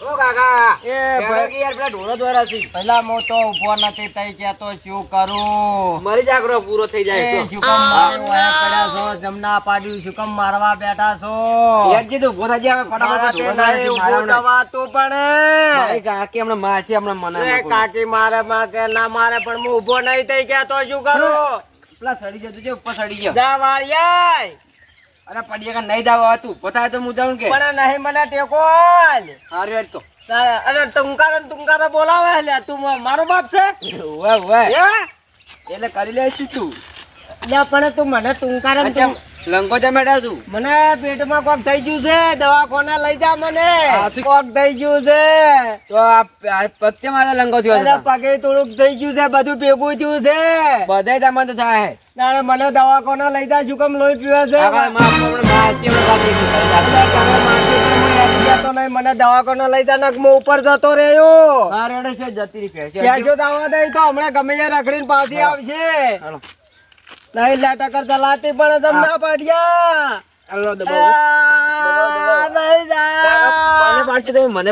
ઓ કાકા? એ ભાઈ- યાર પેલા ઢોરો દ્વારા છે પેલા હું તો ઊભો નથી થઈ કેતો શું કરું? મરી જાગરો પૂરો થઈ જાય તો. શું કામ મારું પડ્યા છો જમના પાડ્યું શું કામ મારવા બેઠા છો. યારજી તો ઊભો થાજે હવે ફટાફટ ઢોરો દ્વારા નહીં છે, ઊભું મારી કાકી હમણાં મારશે હમણાં મને કાકી મારે માં કે ના મારે પણ હું ઊભો નહીં થઈ કેતો શું કરું? પેલા સડી જતું છે ઉપર સડી ગયો જા. અરે પડીએ કે નહીં જાવ હતું. તું પોતા તો હું જાઉં કે. પણ નહીં મને ટેકો હારે હેડ તો. અરે તુંકારે ને તુંકારે બોલાવે લે. તું મારો બાપ છે? એટલે કરી લેશું તું. પણ તું મને તુંકારે લંગો ચમેટા છું મને પેટમાં કોક થઈ ગયું છે દવાખાને લઈ જા મને. કોક થઈ ગયું છે. તો આ પત્તે મારો લંગો થયો છે પગે થોડુંક થઈ ગયું છે બધું ભેગું થયું છે. બધાય તમને તો થાય ના મને દવાખાને લઈ જા શું કેમ લોહી પીવે છે? મને દવાખાને લઈ જા હું ઉપર જતો રહ્યો. જતી રહી. ક્યાં દાવા દઈ તો હમણાં ગમે ત્યાં રખડીને પાછી આવશે. નહીં લાટા કરતા લાતી પણ તમ ના પાડ્યા હાલો, દબાવો. મને પાડશે મને.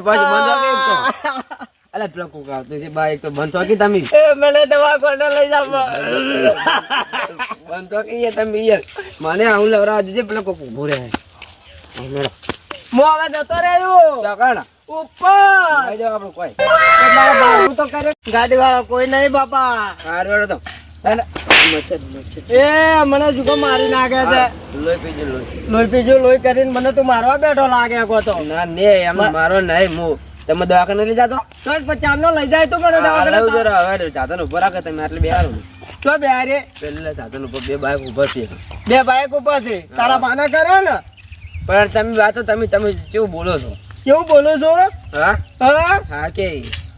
અલા, પેલો કોક આવતો છે. બા, એક તો બંધ કે તમે એ મને કોને લઈ જાવ બંધ વાગે યાર તમે યાર. મને આવું લવરા આજે પેલો કોક ભૂરે રહે. મેરો મો હવે જતો રહ્યો કાઢ. ઉપર આવી જાવ આપણો કોઈ. ગાડી વાળો કોઈ નહીં બાપા હાર હેડો તો. એ મને જુગો મારી નાખે છે. લોહી પીજો, લોહી. લોહી લોહી કરીને મને તું મારવા બેઠો લાગે કો તો. ના, ને, એમ મારો નહીં, હું. તમે દવાખાને લઈ જાતો તો પછી ચાંદલો લઈ જાય તો મને આ લઉં જરા, હવે સાધન ઊભો રાખે તમે એટલે બેહારો તો બે હારે જાતન ઉપર બે બાઈક ઊભા છે. બે બાઈક ઊભા છે. તારા બાના કરે ને. પણ તમે વાતો તમે તમે કેવું બોલો છો? કેવું બોલો છો? હા? હા? હા કે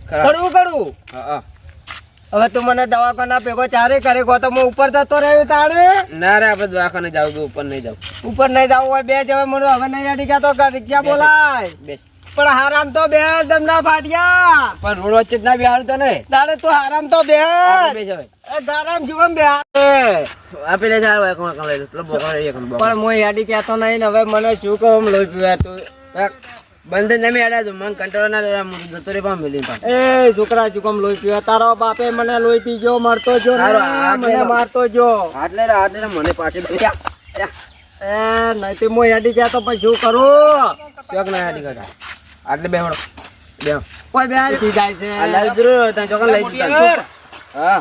કડવું. હા, હા. હવે તું મને દવાખાના ભેગો ચારે કરે કો તો હું ઉપર જતો રહ્યો તાણે? ના રે આપણે દવાખાને જાવ તો ઉપર નહીં જાવ. ઉપર નહીં જવું હોય બે જવે મને હવે નહીં અડી ગયા તો રિક્ષા બોલાય. પણ હારામ તો બે દમના ફાટ્યા. પણ રોડ વચ્ચે ના બેહાડું તો ને તારે તું હારામ તો બે ગારામ જીવન બે આ પેલે જાવ એક માં લઈ લો. પણ હું યાદી કહેતો નહીં ને હવે મને શું કહું લોહી પીવા તું. એક બંધ તમે આડા છો. મને કંટાળો ના લેવા હું જતો રે પામ મેલી પામ એ છોકરા ચુકમ લોહી પીવા? તારો બાપે મને લોહી પીજો મરતો જો મને મારતો જો. આટલે રે આટલે મને પાછી. એ નહીં હું યાદી તો પછી શું કરું? ચોક ના હેડી કાઢા. આટલે બેહડો બે કોઈ બે હારી જાય છે. આ લાવી જરૂર તને ચોકન લઈ જતા હા.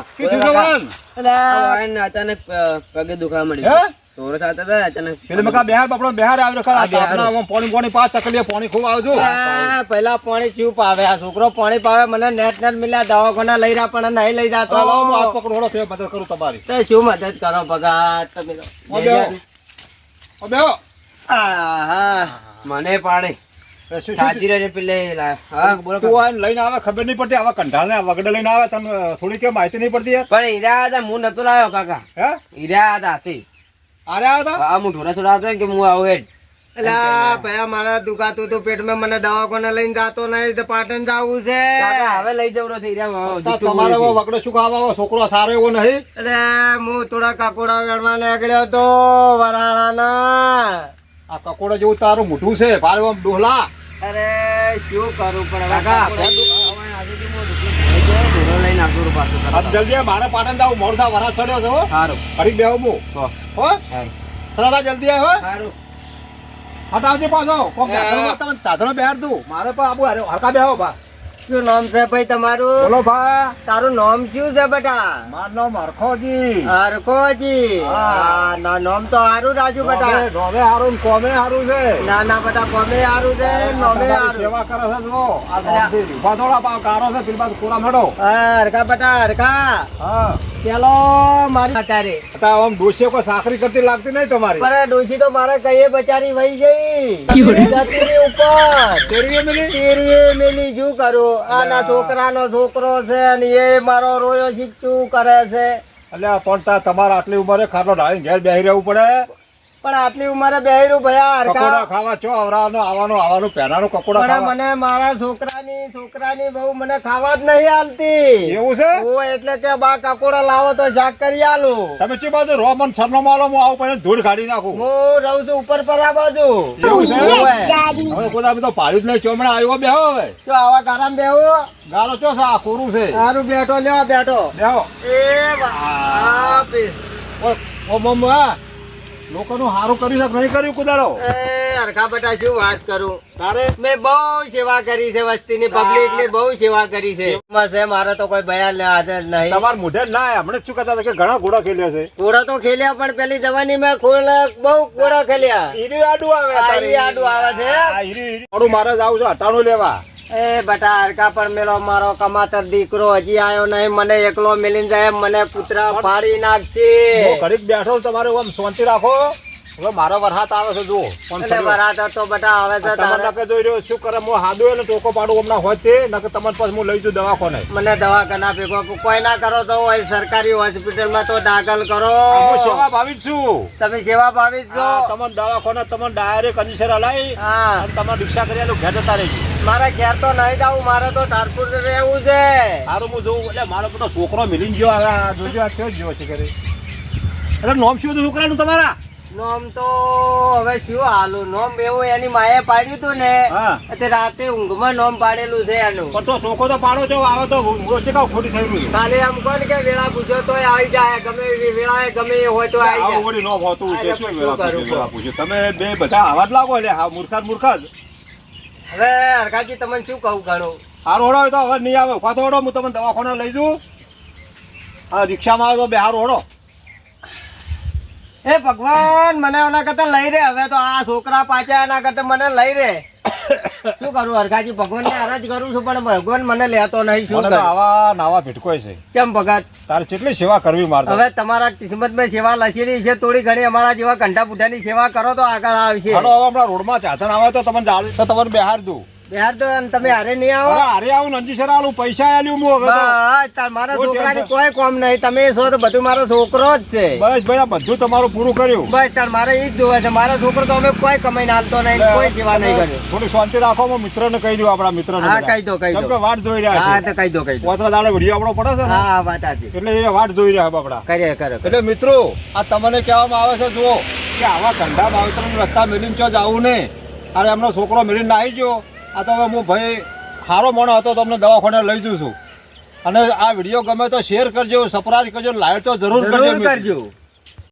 અચાનક પગે દુખાવા મળી ચોરસ આવતા હતા અચાનક પેલે મકા બિહાર બાપડો બિહાર આવ્યો ખરા આ. આપણા આમાં પોણી પોણી પાંચ ચકલીએ પોણી ખૂબ આવજો. આ પેલા પાણી ચૂપ પાવે આ છોકરો પાણી પાવે મને નેટ નેટ મિલ્યા દવાખાના લઈ રહ્યા પણ નહીં લઈ જાતો. ચાલો હું હાથ પકડો ફેર મદદ કરું તમારી. તો શું મદદ કરો ભગત તમે તો. બેહો. આહા. મને પાડે એ શું- શું- સાજી રહે પેલે હા બોલો તું આને લઈને આવે ખબર નહીં પડતી આવા કંઢાળ ને વગડે લઈને આવે તને થોડી કે માહિતી નહીં પડતી પણ હીરા હતા હું નતો લાવ્યો કાકા. હે? હીરા હતા હાથી આરે આવ્યા હતા હા હું ઢોરા છોડાવતો કે હું આવું હેડ. એલા ભયા મારા દુખાતું તું પેટમાં મને દવાખાને લઈને જાતો નહીં તો પાટણ જાવું છે. હવે લઈ જવું જુઠ્ઠું તમારે. શું ખાવા છોકરો સારો એવો નહીં? એટલે હું થોડા કાકોડા વેણવા નીકળ્યો હતો વરાણાના આ કકોડા જેવું તારું મોઢું છે ભારે આમ ડોહલા. અરે શું કરું પણ કાકા લઈને આવતો. જલ્દી મારે પાટણ જાવ વરાત ચડ્યો છે સારું. ફરી બેહો હું. હો? સારું. જલ્દી આવ સારું. હટાવજે પાછો. તમે દાદરો બેહાર તું મારે પણ આબુ હારે હરકા બેહો ભા. શું નામ છે ભાઈ તમારું? બોલો ભા તારું નામ શું છે બેટા? મારું નામ હરખોજી. હરખોજી. ના નામ તો હારું રાજુ બેટા. નોમે હારું કોમે હારું છે. ના ના બેટા કોમે હારું છે નોમે હારું. સેવા કરે છે જો આ ઊભા પાવ કારો છે પેલી બાજુ કોરા મેડો હરખા બેટા હરખા. હા. મારી અત્યારે. આમ ડોસી કોઈ સાકરી કરતી લાગતી નહીં તમારી. પણ ડોસી તો મારે કહીએ બચારી વહી ગઈ. ઉપર. તેરીએ મેલી શું કરું? આના છોકરાનો છોકરો છે અને એ મારો રોયો શીખતું કરે છે. એટલે પણ તમારે આટલી ઉંમરે ખાટલો ઢાળીને ઘેર બેહી રહેવું પડે? પણ આટલી ઉંમરે બેહીરું ભયા કકોડા ખાવા છો? આવવાનો આવવાનો આવવાનું પહેરાનું કકોડા પણ ખાવા? મને મારા છોકરાની છોકરાની બહુ મને ખાવા જ નહીં આલતી એવું છે? ઓ એટલે કે બા કકોડા લાવો તો શાક કરી આલું. તમે ચી બાજુ રોમન સરનો માલો હું આવું પછી ધૂળ કાઢી નાખું. હું રહું છું ઉપર પર આ બાજુ. એવું છે? હવે કોઈ તો પાડ્યું જ નહીં ચોમણા આવ્યો બેહો હવે. આવા કારામ બેહો. ગારો ચો છે આ કોરું છે? સારું બેઠો લેવા બેઠો. બેહો. એ બાપ રે. ઓ ઓ મમ્મા લોકોનું હારું કર્યું છે નહીં કર્યું કુદાડો એ હરખા બેટા શું વાત કરું? તારે? મેં બહુ સેવા કરી છે વસ્તીની પબ્લિક બહુ સેવા કરી છે. એમાં છે મારે તો કોઈ બયાન હાજર નહીં. તમાર મુઢે ના હમણાં શું કહેતા કે ઘણા ઘોડા ખેલ્યા છે? ઘોડા તો ખેલ્યા પણ પેલી જવાની મેં ખોળ બહુ ઘોડા ખેલ્યા. હીરી આડું આવે આ આડું આવે છે? હીરી- હીરી. મારે જ આવું હટાણું લેવા. એ બટા હરકા પણ મેલો મારો કમાતર દીકરો હજી આવ્યો નહીં મને એકલો મિલી જાય મને કૂતરા ફાડી નાખશે. હું ઘડીક બેઠો તમારે આમ શાંતિ રાખો. હવે મારો વરસાદ આવે છે જુઓ. પણ એટલે વરસાદ તો બટા હવે છે તમારે નકે જોઈ રહ્યો શું કરે હું હાદું એને ટોકો પાડું હમણાં હોય તે નકે તમારે પાસે હું લઈ જઉં દવાખાને. મને દવાખાના ભેગો કોઈ ના કરો તો હોય સરકારી હોસ્પિટલમાં તો દાખલ કરો. હું સેવા ભાવી જ છું. તમે સેવા ભાવી જ છો. તમાર તમને દવાખાને તમને ડાયરેક્ટ કંડિશન હલાવી હા. અને તમારે રિક્ષા કરી આલું ઘેર જતા રહેજો. મારે ઘેર તો નહીં જાવું મારે તો તારપુર રહેવું છે. સારું હું જોઉં એટલે મારો બધો છોકરો મિલીને ગયો જોજો આ કેવો જેવો છે ઘરે. એટલે નોમ શું છોકરાનું તમારા? નોમ તો હવે શું હાલું? નોમ એવું એની માએ પાડ્યું હતું ને હા. તે રાતે ઊંઘમાં નોમ પાડેલું છે એનું. પણ તો છોકરો તો પાડો છો આવે તો રોજે કાં ખોટી થઈ ગયું ખાલી આમ કોણ કે વેળા પૂછો તો આવી જાય ગમે વેળા વેળાએ ગમે એ હોય તો આવી જાય. ઓડી નોમ હોતું છે શું વેળા પૂછે. તમે બે બધા આવા જ લાગો એટલે હા મૂર્ખા મૂર્ખા હવે હરકાજી તમને શું કહું ઘણું? હારો ઓડો તો હવે નહીં આવે. ખોતો તો હોડો હું તમને દવાખાના લઈ જઉં. હા રિક્ષામાં આવે તો બે હારો હોડો એ ભગવાન મને એના કરતા લઈ રે. હવે તો આ છોકરા પાછા એના કરતા મને લઈ રે. શું કરું હરખાજી ભગવાન ને આરાજ કરું છું પણ ભગવાન મને લેતો નહીં. શું કરું? આવા નાવા ભીટકો છે. કેમ ભગત? તારે કેટલી સેવા કરવી મારે હવે તમારા કિસ્મતમાં સેવા લસેલી છે થોડી ઘણી અમારા જેવા ઘંટા ની સેવા કરો તો આગળ આવશે. હમણાં રોડમાં ચાતન આવે તો તમને જાળ તો તમને બેહાર દઉં. બિહાર તો તમે હારે નહીં આવો. હારે આવું નંજીસર આલું પૈસા આલ્યું હું હવે મારા કોઈ છોકરાની કોઈ કોમ નહીં. તમે છો તો બધું મારો છોકરો જ છે. બસ ભાઈ બધું તમારું પૂરું કર્યું. બસ તાર મારે એ જ જોવે છે. મારો છોકરો તો અમે કોઈ કમાઈને હાલતો નહીં કોઈ સેવા નહીં કર્યો. થોડી શાંતિ રાખો હું મિત્રને કહી દઉં આપણા મિત્રને હા. કહી દો, કહી દો. વાટ જોઈ રહ્યા હા તો કહી દો કહી દો. પોતરા દાડે વીડિયો આપણો પડે છે હા હા વાત સાચી. એટલે એ વાટ જોઈ રહ્યા આપણા. કરે એટલે મિત્રો આ તમને કહેવામાં આવે છે જુઓ કે આવા કંઢા ભાવતર રસ્તા મિલીને ચો જવું ને અરે એમનો છોકરો મિલીને આવી ગયો. આ તો હવે હું ભાઈ સારો મોણો હતો તમને દવાખાને લઈ જઉં છું અને આ વીડિયો ગમે તો શેર કરજો સબસ્ક્રાઇબ કરજો લાઈક તો જરૂર. કરજો